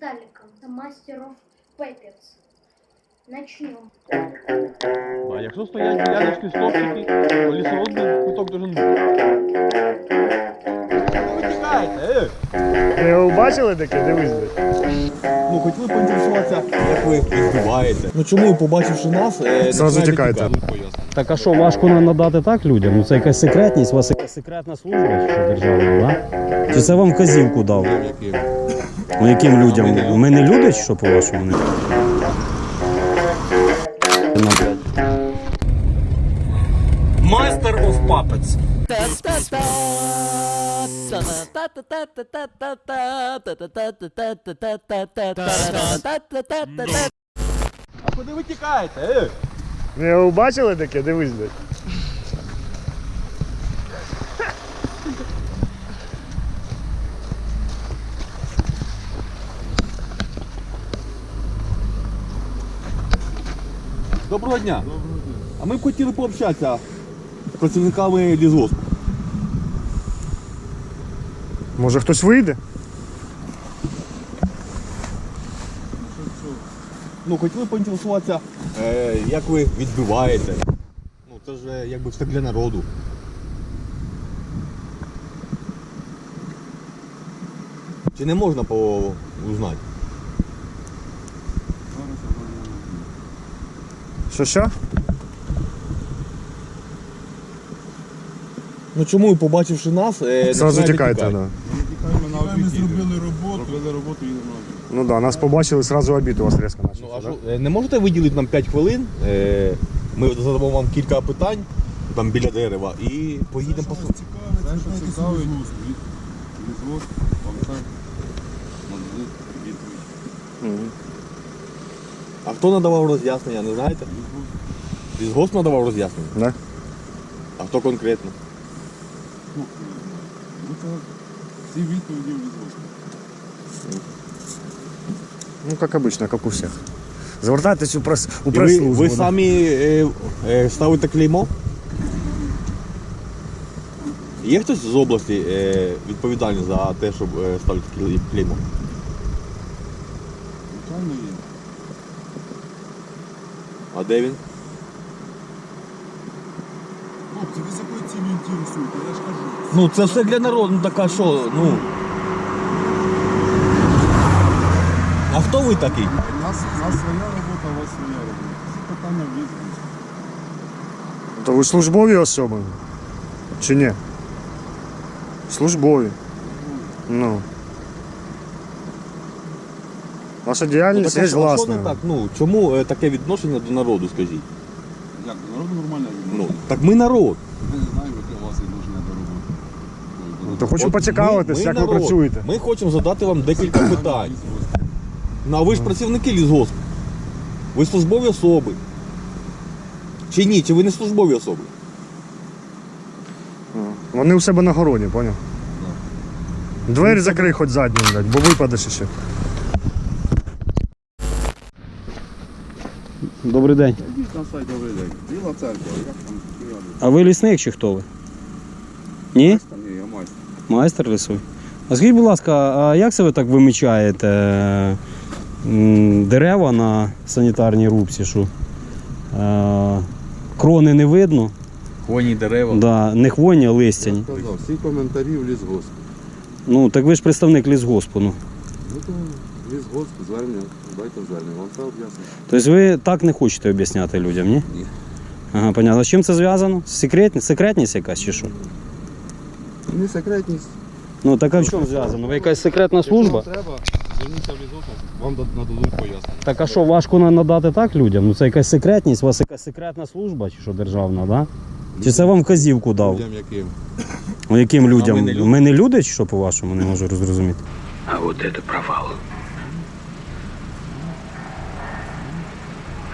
Виталиком, мастеров Пепец. Начнем. А якщо стоять діляночки стовпчики, то лісородний куток должен бути. Ви тікаєте, е! Ви його бачили таке? Дивись. Ну, хотіли поінтересуватися, як ви відбуваєте. Ну чому, побачивши нас, е, Зразу тікаєте. Так а що, важко на- надати так людям? Ну це якась секретність, у вас якась секретна служба що державна, да? Чи це вам вказівку дав? Яким? Ну яким людям? ми не не чи що по-вашому? Не? Master of Puppets. А куди ви тікаєте, е? Ви його бачили таке? Дивись. блядь. Доброго дня. Доброго дня. А ми б хотіли пообщатися з працівниками лісгоспу. Може хтось вийде? Ну, хотіли поінтересуватися, е, як ви відбиваєте. Ну, це ж е, якби все для народу. Чи не можна по узнати? Що що? Ну чому, побачивши нас, е, Зразу тікайте. тікати? Да. Ми зробили роботу, зробили роботу і не Ну да, нас побачили, сразу обід у вас різко Ну, а що, е, не можете виділити нам 5 хвилин? Е, Ми задамо вам кілька питань там біля дерева і поїдемо по що цікавить, вам все нададуть відповідь. А хто надавав роз'яснення, не знаєте? Лісгосп, надавав роз'яснення? Да? А хто конкретно? ну, ну, це всі відповіді лісгоспі. Ну, як обычно, як у всіх. Звертайтесь у прес у І ви, прес-службу. ви да. самі е, е, ставите клеймо? Є хтось з області е, відповідальний за те, щоб е, ставити клей- клеймо? Звичайно є. А де він? Хлопці, ви з якою цілею інтересуєте? Я ж кажу. Ну це все для народу, ну така що, ну. А хто ви такий? У нас, у нас своя робота, у вас своя робота. Всі питання в лісгоспі. То ви службові особи? Чи ні? Службові. Ну. Ваша Ну, діяльність є власна. так? Ну, чому е, таке відношення до народу, скажіть? Як, до народу нормальне Ну, так ми народ. Ми не знаємо, яке у вас відношення до роботи. Ну, то хочу От поцікавитись, як ви народ. працюєте. Ми хочемо задати вам декілька питань. Ну, а ви ж працівники лісгоспу. Ви службові особи. Чи ні? Чи ви не службові особи? Вони у себе на городі, поняв? Двері закрий хоч задню, блядь, бо випадеш ще. Добрий день. Йдіть на сайт добрий день. Біла церква, як там? А ви лісник чи хто ви? Ні? Там є, я майстер. Майстер лісовий. А скажіть, будь ласка, а як це ви так вимічаєте м, дерева на санітарній рубці? Що? е, Крони не видно, Коні, дерева. да, не хвойні, а листяні. Сказав, всі коментарі в лісгосп. Ну так ви ж представник лісгоспу. Ну. Ну то лісгосп, звернення, дайте звернення, вам все об'ясню. Тобто ви так не хочете об'ясняти людям, ні? Ні. Ага, понятно. А з чим це зв'язано? Секретність, секретність якась чи що? Не секретність. Ну так а в чому зв'язано? Ви якась секретна служба? Якщо вам треба, зверніться в лісгосп, вам дад- нададуть пояснення. Так а що, важко на- надати так людям? Ну це якась секретність, у вас якась секретна служба чи що державна, да? Чи це вам вказівку дав? Людям яким? Ну, яким людям? ми не люди. Ми не люди, чи що по-вашому, не можу зрозуміти. А вот это провал.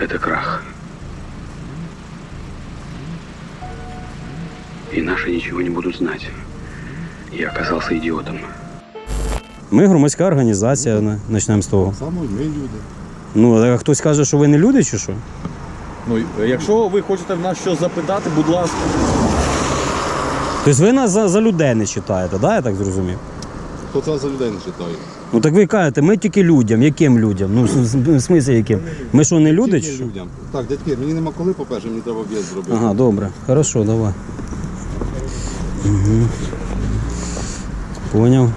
Это крах. И наши ничего не будут знать. Я оказался идиотом. Ми громадська організація, почнемо з того. Саме ми люди. Ну, а хтось каже, що ви не люди, чи що? Ну, якщо ви хочете в нас щось запитати, будь ласка. Тобто ви нас за, за людей не читаєте, да, я так зрозумів? Хто це за людей не читає? Ну так ви кажете, ми тільки людям. Яким людям? Ну, в смислі яким? Ми що, не люди чи що? людям. Так, дядьки, мені нема коли, по-перше, мені треба об'їзд зробити. Ага, добре. Хорошо, давай. Угу. Поняв.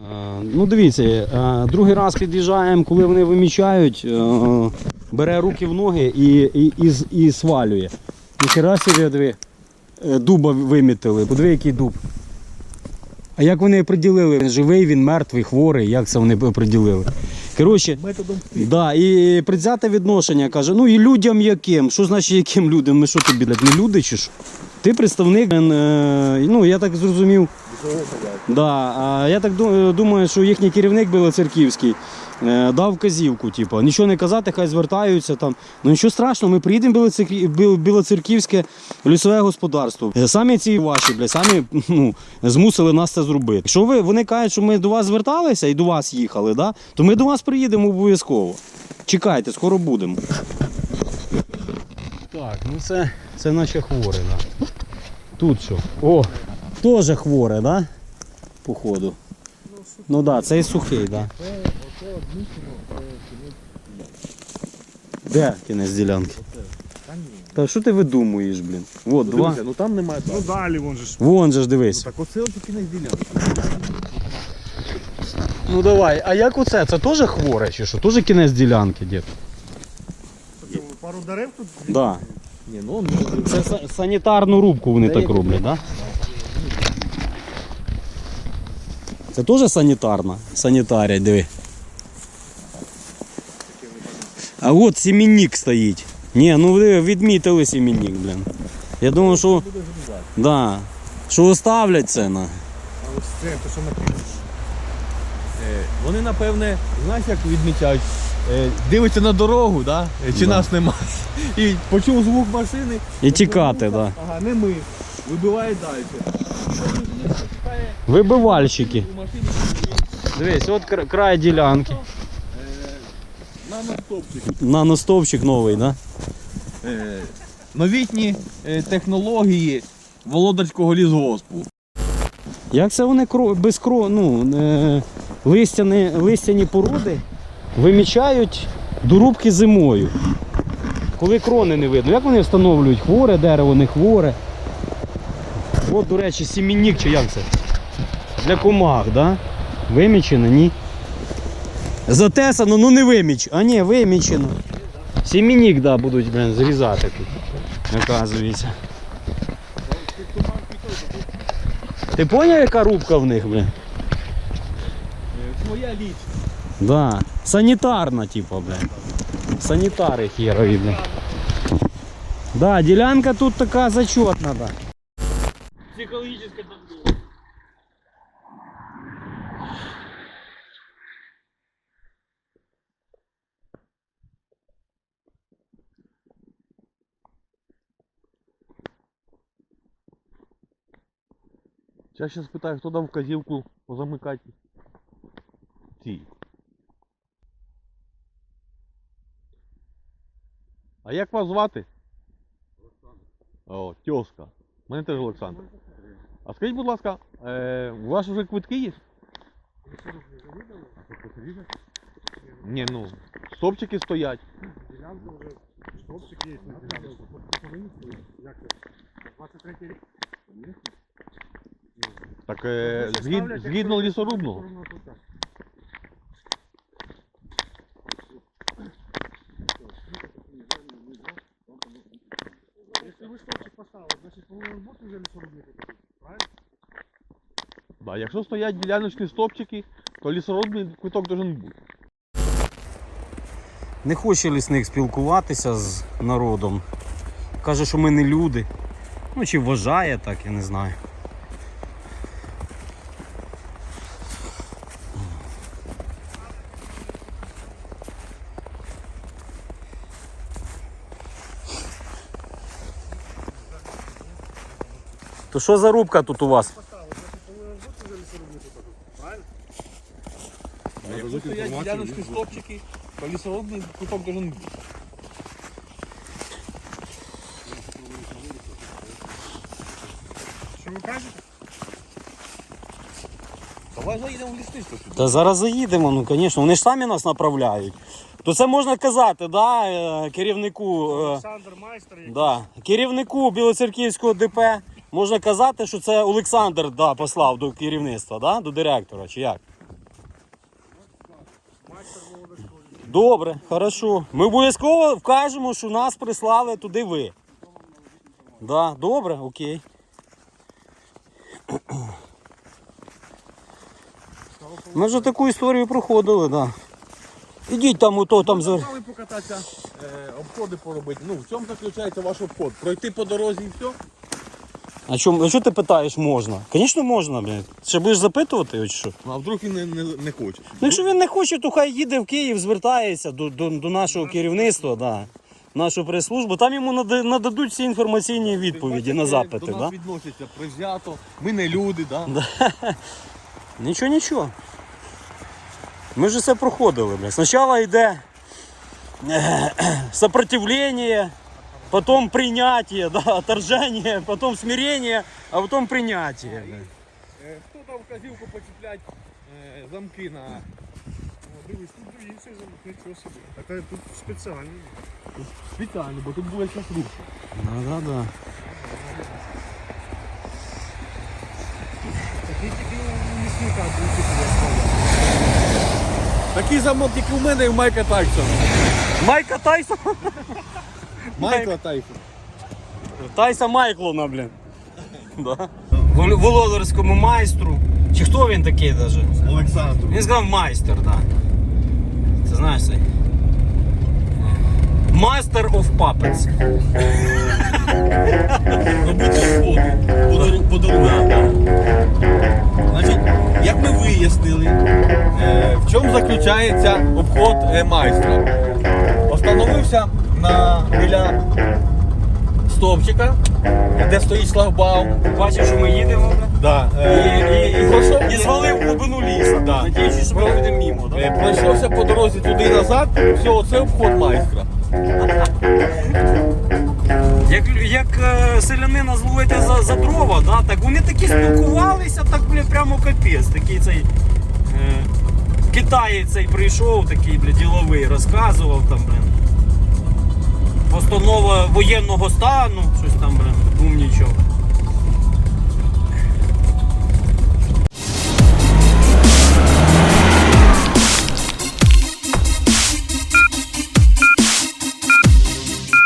Е, Ну, дивіться, е, другий раз під'їжджаємо, коли вони вимічають, е, бере руки в ноги і, і, і, з- і свалює. Собі диви, е, дуба вимітили. Подиви, який дуб. А як вони приділили? Живий він, мертвий, хворий, як це вони приділили? Коротше, да, і предзяте відношення каже, ну і людям яким? Що значить яким людям? Ми що тобі, не люди чи що? Ти представник, е, ну я так зрозумів. Да, я так думаю, що їхній керівник Білоцерківський е, дав вказівку, типу, нічого не казати, хай звертаються там. Ну нічого страшного, ми приїдемо в Білоцерківське лісове господарство. Е, Самі ці ваші, блядь, самі ну, змусили нас це зробити. Якщо ви вони кажуть, що ми до вас зверталися і до вас їхали, да, то ми до вас приїдемо обов'язково. Чекайте, скоро будемо. Так, ну це, це наче хворе, да. Тут що? О, теж хворе, да? Походу. Ну да, цей сухий, так. Да. Де кінець ділянки? Та що ти видумуєш, блін? Вот два. ну там немає. Ну далі вон же ж. Вон же ж дивись. Так оце от кінець ділянки. Ну давай, а як оце? Це теж хворе чи що? Теж кінець ділянки, дід? Це пару дерев тут. Да. Ні, ну, Це са- санітарну рубку вони так роблять, так? Да? Це теж санітарна? Санітарія, диви. А от сімінник стоїть. Ні, ну ви відмітили сімінник, блін. Я думав, що. Да. Що оставлять це на. А ось це, те, що написано. Е, Вони, напевне, знаєш, як відмічають, Е, дивиться на дорогу, да? Е, чи Да. нас немає. І почув звук машини. І тікати, так. Да. Ага, не ми. Вибиває далі. Вибивальщики. Дивись, от край ділянки. наностопчик. Наностовчик новий, так? Да? Е, Новітні е, технології володарського лісгоспу. Як це вони без кро... ну, е... листяні, листяні породи вимічають до рубки зимою. Коли крони не видно. Як вони встановлюють, хворе дерево, не хворе. От, до речі, сімінник чи як це? Для комах, да? Вимічено, ні? Затесано, ну не виміч. А ні, вимічено. Сімінник, да, будуть блин, зрізати тут. Оказується. Ти поняв, яка рубка в них, блин? Своя ліч. Да. Санітарна, типа, блин. Санітари херові, блин. Да, ділянка тут така зачетна, да. Психологічна Зараз ще спитаю, хто дав вказівку позамикати. Ці. А як вас звати? Олександр. О, тьоска. Мене теж Олександр. А скажіть, будь ласка, е, у вас вже квитки є? Ні, ну, стопчики стоять. Ділянка вже, стовпчик є на ділянку. Як це? 23 рік? Так е, згід, згідно лісорубного. Якщо ви стовпчик поставили, значить повинен бути вже правильно? Да, якщо стоять діляночні стопчики, то лісорубний квиток должен бути. Не хоче лісник спілкуватися з народом. Каже, що ми не люди. Ну чи вважає так, я не знаю. То що за рубка тут у вас? Якщо стоять діляночні стопчики, то лісорубний квиток должен бути. Що ви кажете? Давай заїдемо в лісництво сюди. Та зараз заїдемо, ну звісно, вони ж самі нас направляють. То це можна казати, да, е, керівнику. е, Олександр Майстер, який Да. Керівнику Білоцерківського ДП можна казати, що це Олександр да, послав до керівництва, да? до директора, чи як? Добре, хорошо. Ми обов'язково вкажемо, що нас прислали туди ви. Да, добре, окей. Ми вже таку історію проходили, да. Ідіть там, ото там за. Покататися, е, обходи поробити. Ну, в чому заключається ваш обход? Пройти по дорозі і все? А чому, а що ти питаєш, можна? Звісно, можна, блядь. Ще будеш запитувати, чи що? Ну, а вдруг він не, не, не хоче? Ну, якщо він не хоче, то хай їде в Київ, звертається до, до, до нашого керівництва, да, нашу прес-службу. Там йому нада- нададуть всі інформаційні відповіді на запити. До нас Да? відносяться привзято, ми не люди, да? Нічого, нічого. Ми вже все проходили. Блядь. Спочатку йде е, сопротивление, потім прийняття, да, отторжение, потім смирение, а потім прийняття. блядь. Е, Хто дав вказівку почіплять е, замки на. О, дивись, тут дивіться, нічого собі. Так а тут спеціально. Спеціально, бо тут буде зараз рух. Да, да, да. Такий тільки у лісника принципі Такий замок, як і у мене і у Майка Тайсона. Майка Тайса. Майкла Тайсона. Тайса Майклона, блін. Да. Вол- Володарському майстру. Чи хто він такий даже? Олександр. Він сказав майстер, так. Да. Ти знаєш цей? Master of Puppets. Робити обходи. Подарунок. Значить, як ми вияснили, е, в чому заключається обход е, майстра. Остановився на, біля стовпчика, де стоїть шлагбаум. Бачив, що ми їдемо. Да, І, е, і, і, пройшов- і звалив в глибину лісу. Да. Надіючись, що ми підемо мімо. Е, Да? Пройшовся по дорозі туди і назад, все, це обход майстра. Як, як е, селянина зловити за, за дрова, да, так вони такі спілкувалися, так бля, прямо капець. Такий цей е, китаєць цей прийшов, такий бля, діловий, розказував там, блин. Постанова воєнного стану, щось там, блин, умнічав.